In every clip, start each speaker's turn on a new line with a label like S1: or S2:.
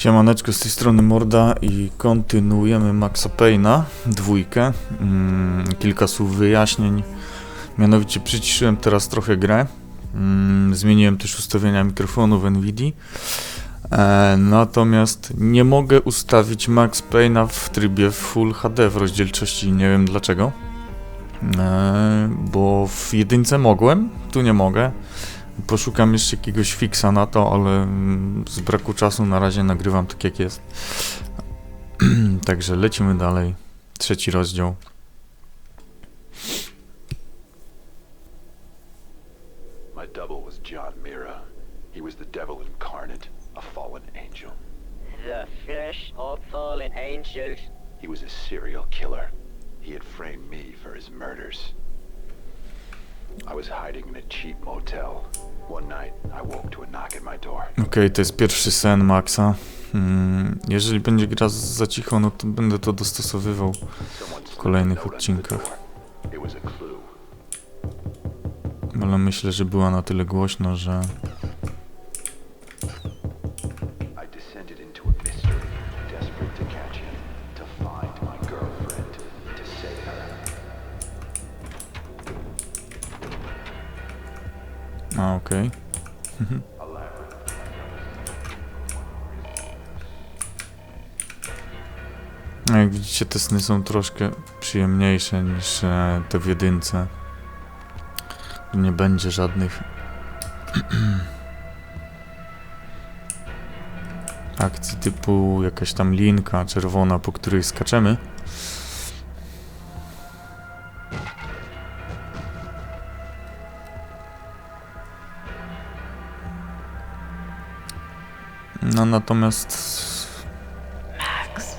S1: Siemaneczko, z tej strony Morda i kontynuujemy Maxa Payne'a, dwójkę. Mm, kilka słów wyjaśnień. Mianowicie przyciszyłem teraz trochę grę. Mm, zmieniłem też ustawienia mikrofonu w NVIDII. E, natomiast nie mogę ustawić Max Payne'a w trybie Full HD w rozdzielczości, nie wiem dlaczego. E, bo w jedynce mogłem, tu nie mogę. Poszukam jeszcze jakiegoś fixa na to, ale mm, z braku czasu na razie nagrywam tak jak jest. Także lecimy dalej. Trzeci rozdział.
S2: My double was John Mira. He was the devil incarnate, a fallen angel.
S3: The flesh of fallen angels.
S2: He was a serial killer. He had framed me for his murders. I was hiding in a cheap motel. I woke to.
S1: Okej, jest pierwszy sen Maxa. Mm, jeżeli będzie gra za cicho, no to będę to dostosowywał.
S2: Slipped
S1: kolejnych odcinkach. Ale myślę, że była na tyle głośno, że
S2: A,
S1: okej. No jak widzicie, te sny są troszkę przyjemniejsze niż e, te w jedynce. Nie będzie żadnych akcji typu jakaś tam linka czerwona, po której skaczemy. No natomiast
S3: Max.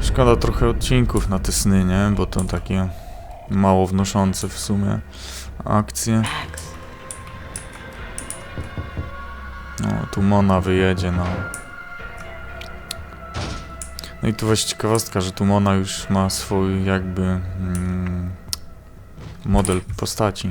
S1: Szkoda trochę odcinków na te sny, nie? Bo to takie mało wnoszące w sumie akcje. No, tu Mona wyjedzie, no. No i tu właśnie ciekawostka, że tu Mona już ma swój jakby mm, model postaci.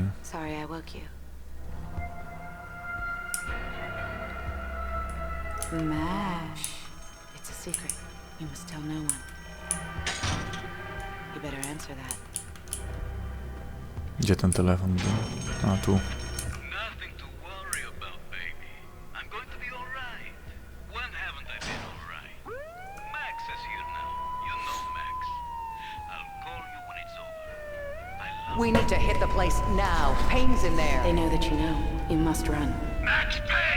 S4: You
S5: when it's over. I love
S6: We need to hit the place now. Payne's in there.
S4: They know that you know. You must run.
S5: Max Payne!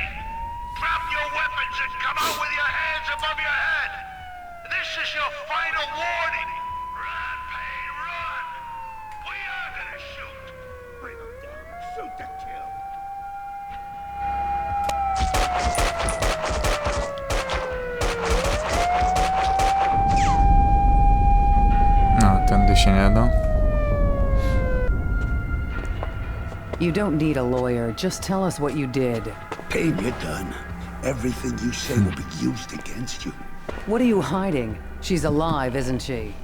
S6: Don't need a lawyer. Just tell us what you did.
S7: Payne, you're done. Everything you say will be used against you.
S6: What are you hiding? She's alive, isn't she?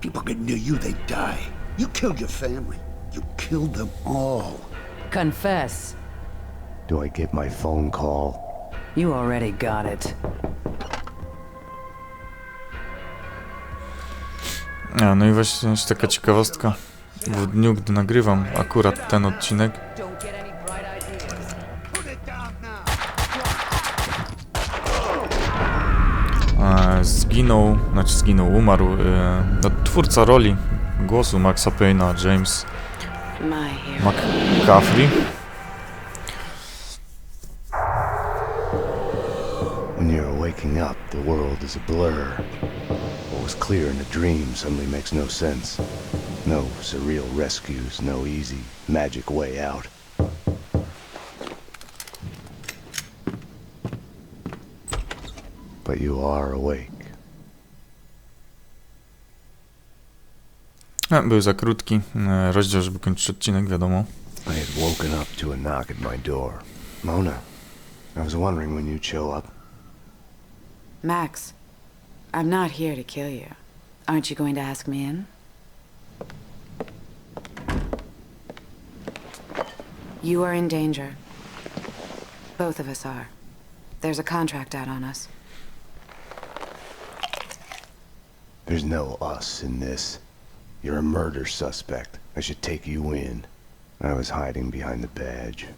S7: People get near you, they die. You killed your family. You killed them all.
S6: Confess.
S8: Do I get my phone call?
S6: You already got it.
S1: A, no i właśnie jeszcze taka ciekawostka. W dniu, gdy nagrywam akurat ten odcinek, e, zginął, znaczy zginął, umarł e, no, twórca roli głosu Maxa Payne'a, James. McCaffrey.
S8: When you're waking up, the world is a blur. What was clear in a dream suddenly makes no sense. No surreal rescues, no easy, magic way out. But you are awake.
S1: A, był za krótki rozdział, żeby kończyć odcinek, wiadomo.
S8: I had woken up to a knock at my door. Mona, I was wondering when you'd show up.
S4: Max, I'm not here to kill you. Aren't you going to ask me in? You are in danger. Both of us are. There's a contract out on us.
S8: There's no us in this. You're a murder suspect. I should take you in. I was hiding behind the badge.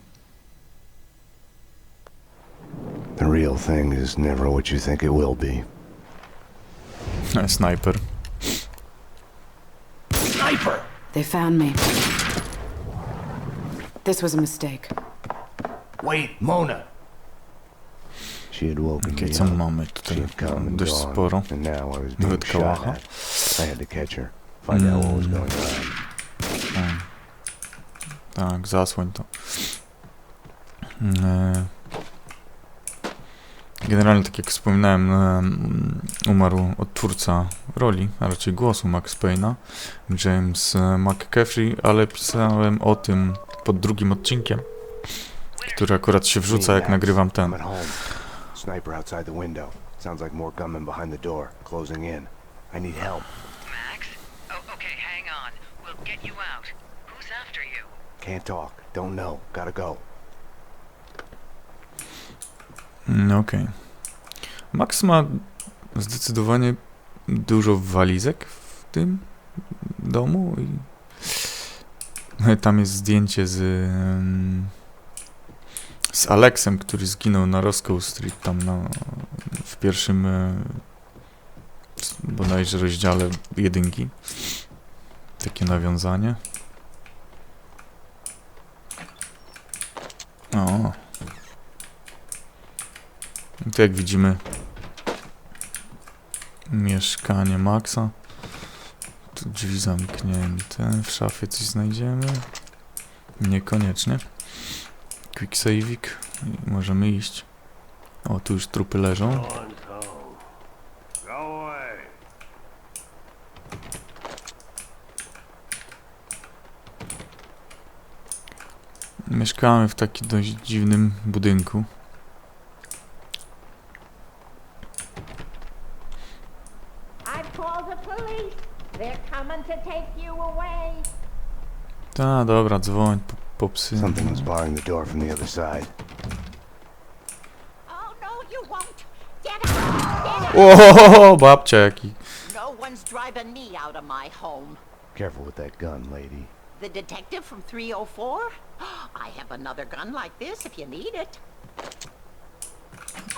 S8: The real thing is never what you think it will be.
S1: A Sniper. Sniper!
S4: They found me. This was a mistake.
S7: Wait, Mona.
S8: She had woken
S1: Okej,
S8: me
S1: co
S8: up.
S1: mamy
S8: She
S1: tutaj?
S8: had come and
S1: Dość
S8: gone,
S1: sporo.
S8: and now I was being
S1: Nawet
S8: shot
S1: kałacha.
S8: at. I had to catch her, find out what was
S1: Mm.
S8: going on.
S1: Tak, zasłoń to. E, Generalnie, tak jak wspominałem, umarł odtwórca roli, a raczej głosu Max Payne'a, James e, McCaffrey, ale pisałem o tym pod drugim odcinkiem, który akurat się wrzuca, jak nagrywam ten.
S8: Sniper outside the window. Sounds like more gunmen behind the door, closing in. I need help.
S6: Max? Oh, okay, hang on. We'll get you out. Who's after you?
S8: Can't talk. Don't know. Gotta go.
S1: Mm, Okej. Max ma zdecydowanie dużo walizek w tym domu i no tam jest zdjęcie z z Alexem, który zginął na Roscoe Street tam na, w pierwszym e, bodajże rozdziale jedynki. Takie nawiązanie. O. Tu jak widzimy mieszkanie Maxa. Tu drzwi zamknięte. W szafie coś znajdziemy. Niekoniecznie. Quick saveik. I możemy iść. O, tu już trupy leżą. Mieszkamy w takim dość dziwnym budynku. Ta, dobra, dzwoń po, po psy.
S8: Something was barring the door from the other side.
S9: Oh, no, you won't. Get out. Get out.
S1: O, babcia jaki.
S9: No one's driving me out of my home.
S8: Careful with that gun, lady.
S9: The detective from 304? I have another gun like this if you need it.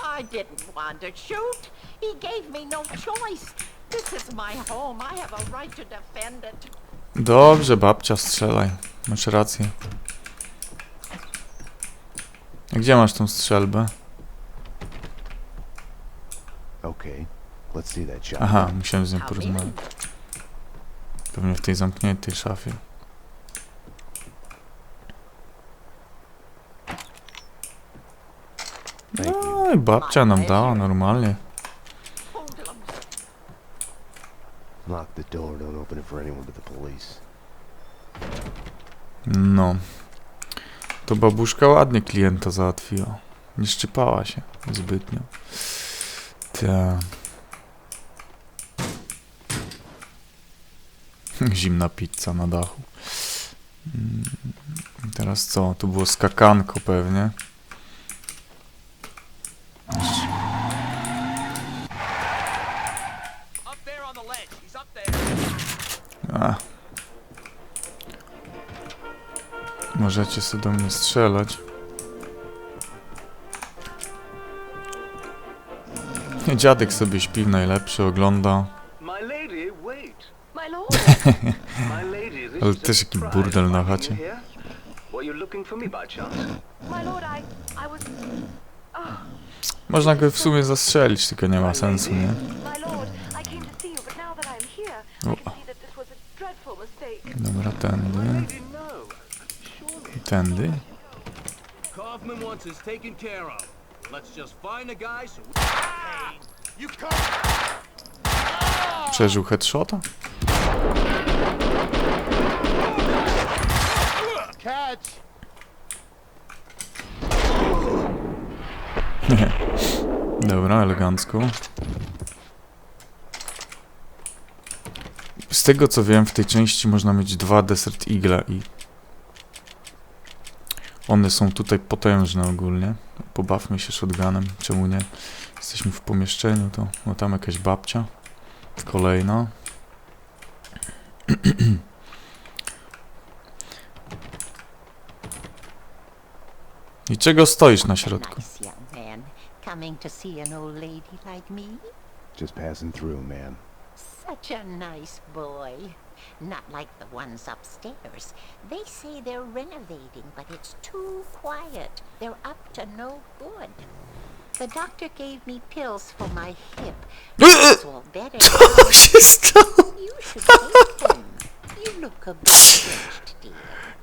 S9: I didn't want to shoot. He gave me no choice. This is my home. I have a right to defend it.
S1: Dobrze, babcia, strzelaj. Masz rację. A Gdzie masz tą strzelbę?
S8: Okay, let's see that shot.
S1: Aha, musiałem z nią porozmawiać. Pewnie w tej zamkniętej szafie. No i babcia nam dała normalnie.
S8: Lock the door. Don't open it for anyone but the police.
S1: No. To babuszka ładnie klienta załatwiła. Nie szczypała się zbytnio. Ta. Zimna pizza na dachu. Mm, Teraz co? Tu było skakanko pewnie. Możecie sobie do mnie strzelać. Dziadek sobie śpi najlepszy, ogląda. Ale też jaki burdel na chacie.
S9: was...
S1: Można go w sumie zastrzelić, tylko nie ma sensu, nie? O. Dobra, tędy. Tędy.
S5: Kaufman wants us taken care of. Let's just find the guy so we... You
S1: Przeżył headshota?
S5: Catch!
S1: Dobra, elegancko. Z tego co wiem, w tej części można mieć dwa Desert Eagle i One są tutaj potężne ogólnie. Pobawmy się shotgunem, czemu nie? Jesteśmy w pomieszczeniu, to o tam jakaś babcia. Kolejna. I czego stoisz na środku?
S9: Coming to see an old lady like me?
S8: Just passing through, ma'am.
S9: Such a nice boy. Not like the ones upstairs. They say they're renovating, but it's too quiet. They're up to no good. The doctor gave me pills for my hip. It's all better.
S1: Stało?
S9: You should take them. You look a bit dear.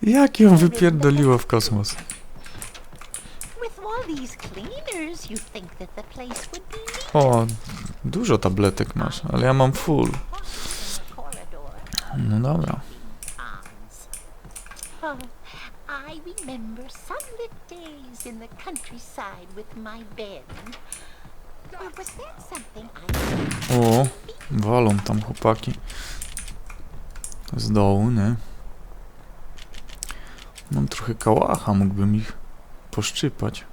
S1: Jak ją wypierdoliło w kosmos?
S9: With all these cleaners, you'd think that the place would be neat.
S1: Oh, o, dużo tabletek masz, ale ja mam full. No dobra.
S9: Oh, I remember sunlit days in the countryside with my Ben. Or was that something I
S1: O, walą tam chłopaki. Z dołu, nie? Mam trochę kałacha, mógłbym ich poszczypać.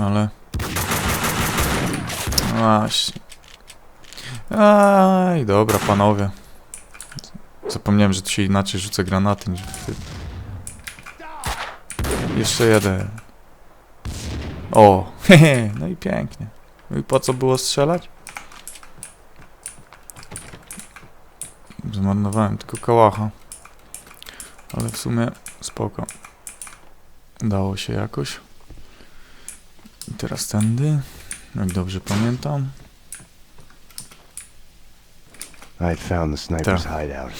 S1: Ale... Właśnie. Aj, dobra, panowie. Zapomniałem, że tu się inaczej rzuca granaty niż. Jeszcze jeden. O, hehe, no i pięknie. No i po co było strzelać? Zmarnowałem tylko kałacha. Ale w sumie spoko. Udało się jakoś. I teraz tędy. Jak dobrze pamiętam.
S8: I'd found the sniper's
S1: Tak.
S8: hideout.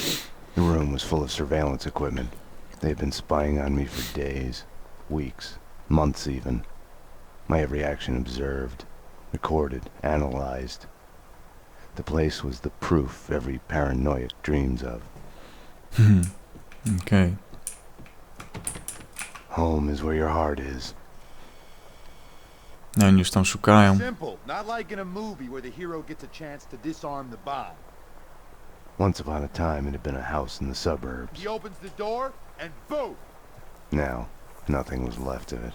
S8: The room was full of surveillance equipment. They'd been spying on me for days, weeks, months even. My every action observed, recorded, analyzed. The place was the proof every paranoiac dreams of.
S1: Hmm. Okej.
S8: Home is where your heart is.
S1: No oni już tam szukają.
S10: Simple, not like in a movie where the hero gets a chance to disarm the bomb.
S8: Once upon a time, it had been a house in the suburbs.
S10: He opens the door, and boom!
S8: Now, nothing was left of it.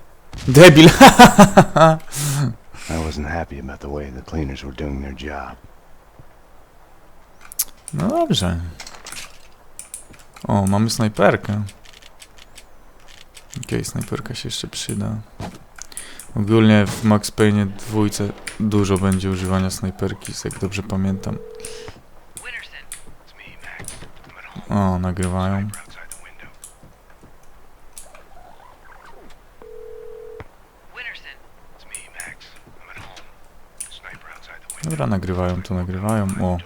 S1: Debil!
S8: I wasn't happy about the way the cleaners were doing their job.
S1: No dobrze. O, mamy snajperkę. Okej, snajperka się jeszcze przyda. Ogólnie w Max Payne dwójce dużo będzie używania snajperki, jak dobrze pamiętam.
S11: The window.
S1: Dobra, nagrywają to nagrywają. O,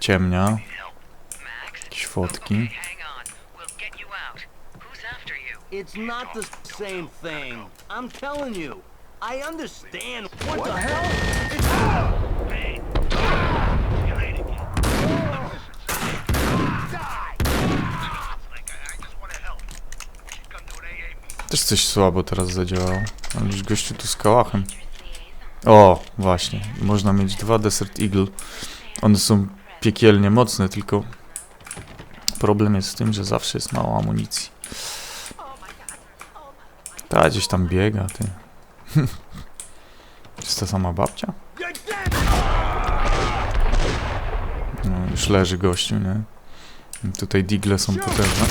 S1: ciemnia. Jakieś fotki.
S11: It's not the same thing. I'm telling you. I understand. What, the hell? Hey. You hate it. Die! Like, I, I just want to help. We should come to an AA meeting.
S1: Też coś słabo teraz zadziałało. Już gościu tu z kałachem. O, właśnie. Można mieć dwa Desert Eagle. One są piekielnie mocne, tylko problem jest w tym, że zawsze jest mało amunicji. Ta gdzieś tam biega, ty. Jest ta sama babcia? No, już leży gościu, nie? Tutaj digle są potężne.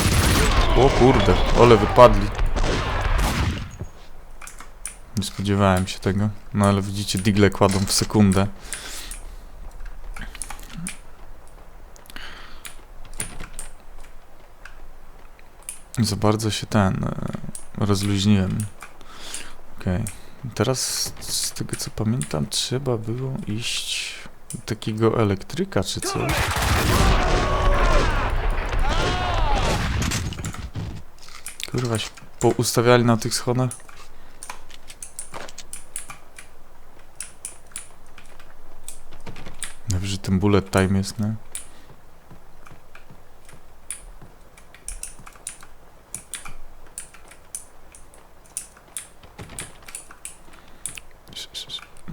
S1: O kurde, ole wypadli. Nie spodziewałem się tego. No ale widzicie, digle kładą w sekundę. Za bardzo się ten e, rozluźniłem. Okej. Teraz z tego co pamiętam trzeba było iść do takiego elektryka czy coś. Kurwa się poustawiali na tych schodach. Ten bullet time jest, nie?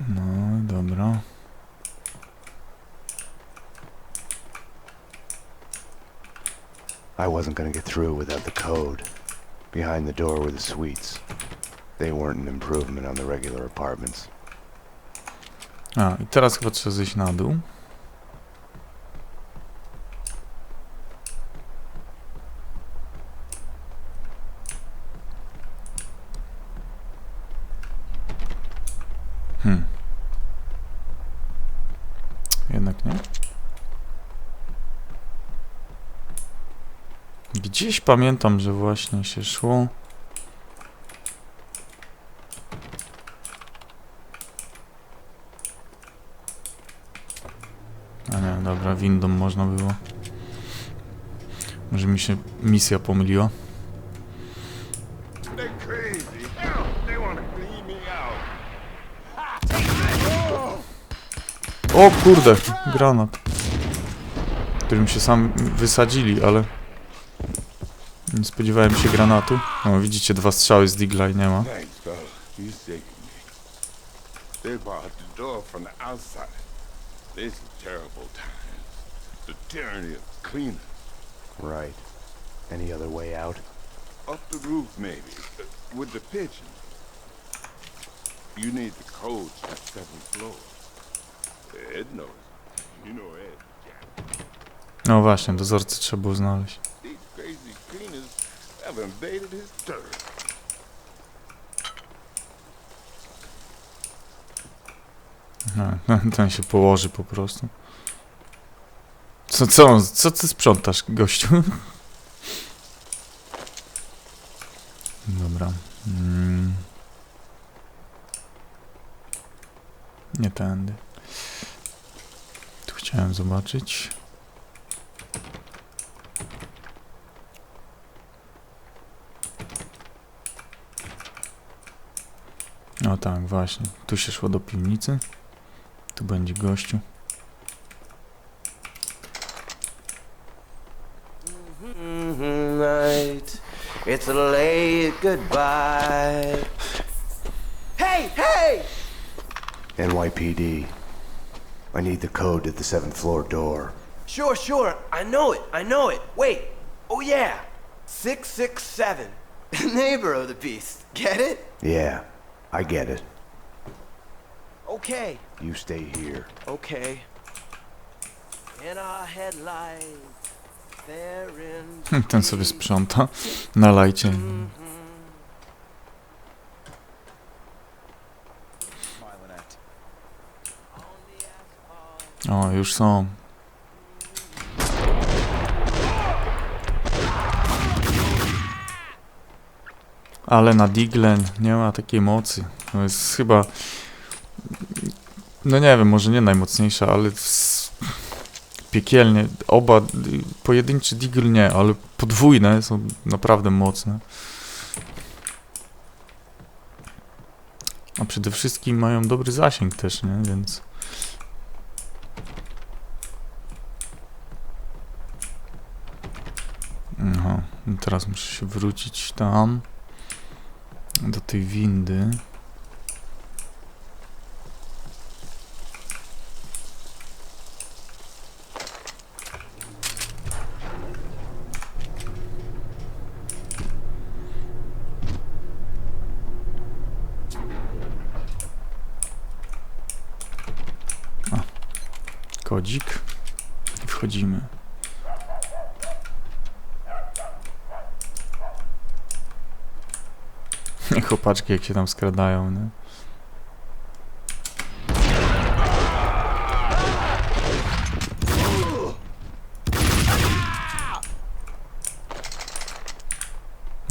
S1: No, dobra.
S8: I wasn't gonna get through without the code. Behind the door were the suites. They weren't an improvement on the regular apartments.
S1: A, i teraz chyba trzeba zejść na dół. Hmm. Jednak nie. Gdzieś pamiętam, że właśnie się szło. A nie, dobra, windą można było. Może mi się misja pomyliła. O kurde, granat. Którym się sam wysadzili, ale... Nie spodziewałem się granatu. O, widzicie, dwa strzały z Digla i nie ma.
S5: Thanks, fella. You saved me. They barred the door from the outside. This is terrible times. The tyranny of cleaning.
S8: Right. Any other way out?
S5: Up the roof, maybe. With the pigeon. You need the code to the seventh floor. Ed knows. You know Ed.
S1: No właśnie, dozorcy trzeba było znaleźć.
S5: Have invaded his turf.
S1: Ten się położy po prostu. Co, co, co ty sprzątasz, gościu? Dobra. Mm. Nie tędy. Tu chciałem zobaczyć. O tak, właśnie. Tu się szło do piwnicy. Tu będzie gościu.
S12: Night, it's a late goodbye. Hey, hey!
S8: NYPD. I need the code to the seventh floor door.
S12: Sure, sure, I know it, I know it. Wait, oh yeah, 667. Neighbor of the beast, get it?
S8: Yeah, I get it.
S12: Okay,
S8: You stay here.
S12: okay. In our headlights, there in
S1: Hm, Ten sobie sprząta. Nalajcie. O, już są. Ale na Digle nie ma takiej mocy. To jest chyba... No nie wiem, może nie najmocniejsza, ale... Piekielnie. Oba, pojedynczy Deagle nie, ale podwójne są naprawdę mocne. A przede wszystkim mają dobry zasięg też, nie? Więc... Aha, teraz muszę się wrócić tam. Do tej windy. A, kodzik. Wchodzimy. Chłopaczki jak się tam skradają, nie?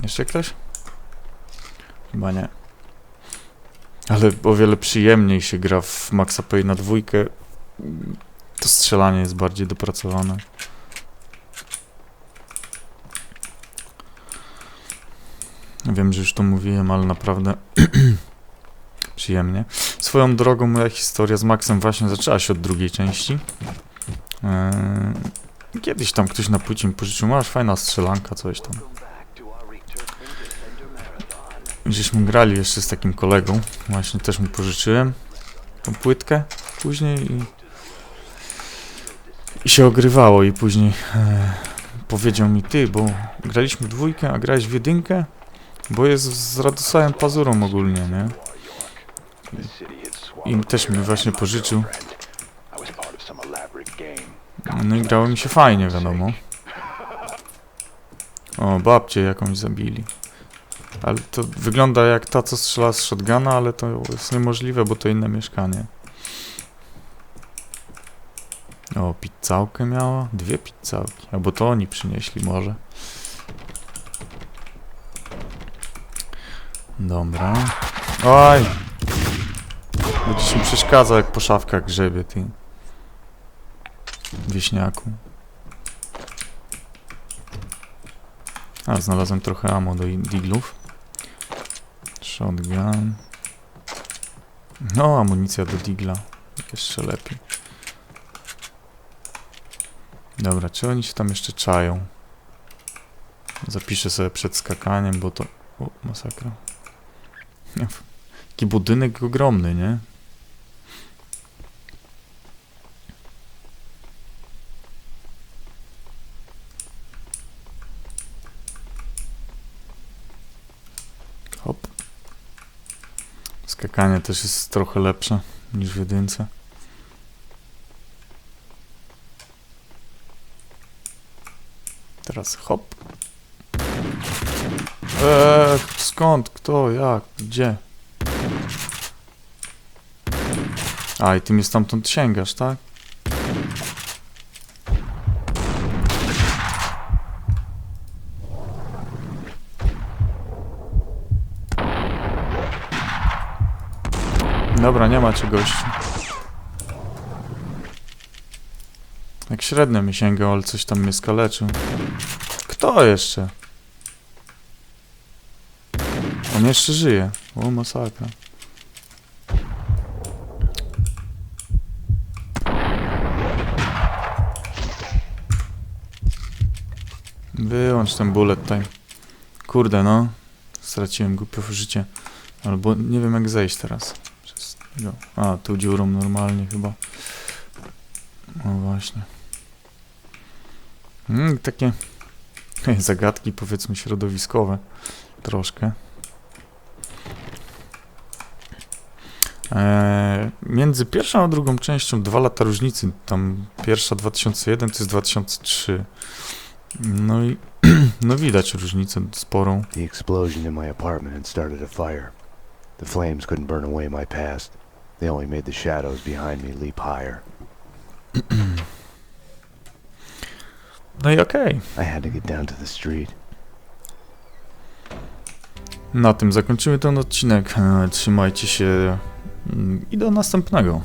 S1: Jeszcze ktoś? Chyba nie. Ale o wiele przyjemniej się gra w Maxa Payne na dwójkę. To strzelanie jest bardziej dopracowane. Wiem, że już to mówiłem, ale naprawdę przyjemnie. Swoją drogą moja historia z Maxem właśnie zaczęła się od drugiej części. Eee, Kiedyś tam ktoś na płycie mi pożyczył, masz fajna strzelanka, coś tam. Żeśmy grali jeszcze z takim kolegą, właśnie też mu pożyczyłem tą płytkę później i, i się ogrywało i później e, powiedział mi, ty, bo graliśmy dwójkę, a grałeś w jedynkę? Bo jest z Radosłajem Pazurą ogólnie, nie? I też mi właśnie pożyczył. No i grało mi się fajnie, wiadomo. O, babcię jakąś zabili. Ale to wygląda jak ta, co strzela z shotguna, ale to jest niemożliwe, bo to inne mieszkanie. O, pizzałkę miała? Dwie pizzałki. Albo to oni przynieśli może. Dobra. Oj! Będziesz mi przeszkadzał, jak po szafkach grzebie, ty. Wieśniaku. A, znalazłem trochę ammo do diglów. Shotgun. No, amunicja do digla. Jeszcze lepiej. Dobra, czy oni się tam jeszcze czają? Zapiszę sobie przed skakaniem, bo to... O, masakra. Taki budynek ogromny, nie? Hop. Skakanie też jest trochę lepsze niż w jedynce. Teraz hop. Eee, skąd? Kto? Jak? Gdzie? A, i ty mnie stamtąd sięgasz, tak? Dobra, nie macie gości. Jak średnio mi sięgał, ale coś tam mnie skaleczył. Kto jeszcze? On jeszcze żyje. O, masakra. Wyłącz ten bullet time. Kurde, no. Straciłem głupio życie. Albo nie wiem jak zejść teraz. Przez. A, tu dziurą normalnie chyba. No właśnie. Mm, takie zagadki powiedzmy środowiskowe. Troszkę. Eee, między pierwszą a drugą częścią dwa lata różnicy. Tam pierwsza 2001 to jest 2003. No i no widać różnicę sporą.
S8: The explosion in my apartment had started a fire. The flames couldn't burn away my past. They only made the shadows behind me leap higher.
S1: No i okej.
S8: I had to get down to the street.
S1: Na tym zakończymy ten odcinek. E, Trzymajcie się i do następnego.